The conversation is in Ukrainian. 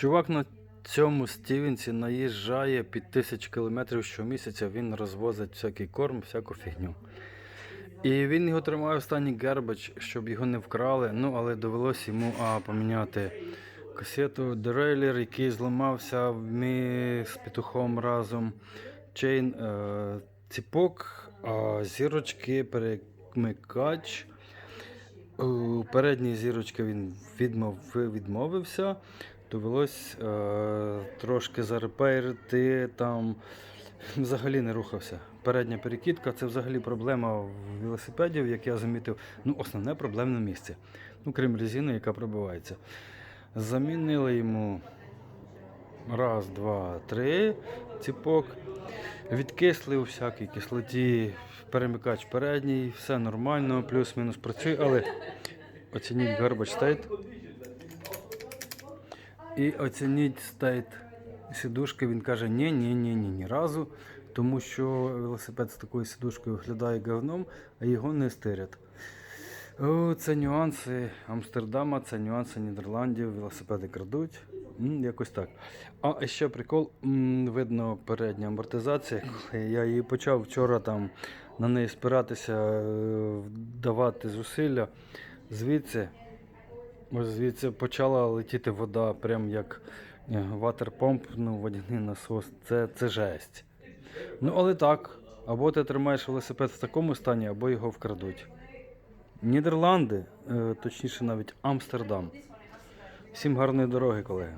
Чувак на цьому Стівенсі наїжджає під тисячу кілометрів щомісяця, він розвозить всякий корм, всяку фігню. І він його тримає в стані гербач, щоб його не вкрали. Ну, але довелось йому а, поміняти касету дерейлер, який зламався ми з петухом разом. Чейн, е, ціпок, е, зірочки, перемикач. Передній зірочки він відмов, відмовився. Довелось е, трошки зарепейрити, там взагалі не рухався. Передня перекидка це взагалі проблема велосипедів, як я замітив. Ну, основне проблемне місце. Ну, крім резини, яка пробивається. Замінили йому раз, два, три ціпок. Відкисли у кислоті, перемикач передній, все нормально, плюс-мінус працює, але оцініть garbage state. І оцініть стейт сідушки. Він каже, ні, ні, ні, ні, ні разу, тому що велосипед з такою сідушкою виглядає говном, а його не стирять. Це нюанси Амстердама, це нюанси Нідерландів, велосипеди крадуть. Якось так. А ще прикол, видно передня амортизація. Коли я її почав вчора там на неї спиратися, е, давати зусилля. Звідси, ось звідси почала летіти вода, прям як е, ватерпомп, ну, водяний насос. Це, це жесть. Ну, але так, або ти тримаєш велосипед в такому стані, або його вкрадуть. Нідерланди, е, точніше навіть Амстердам. Всім гарної дороги, колеги.